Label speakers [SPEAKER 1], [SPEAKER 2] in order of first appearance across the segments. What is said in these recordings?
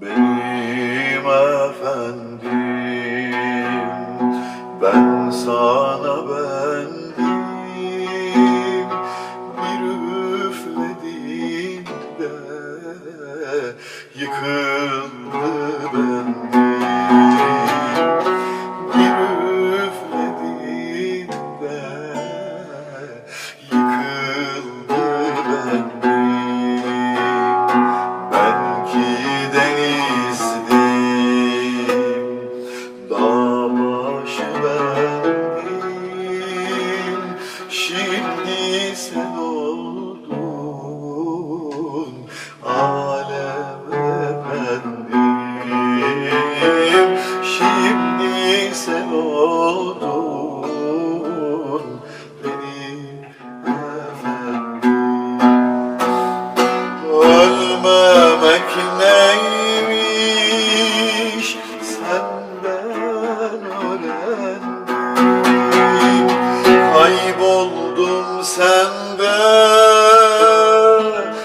[SPEAKER 1] Benim efendim Ben sana bendim. Bir üflediğinde Yıkıldım ise doğru sen de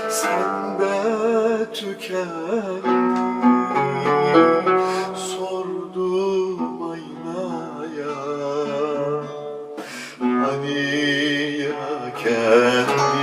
[SPEAKER 1] sen de tükendin sordum aynaya hani ya kendin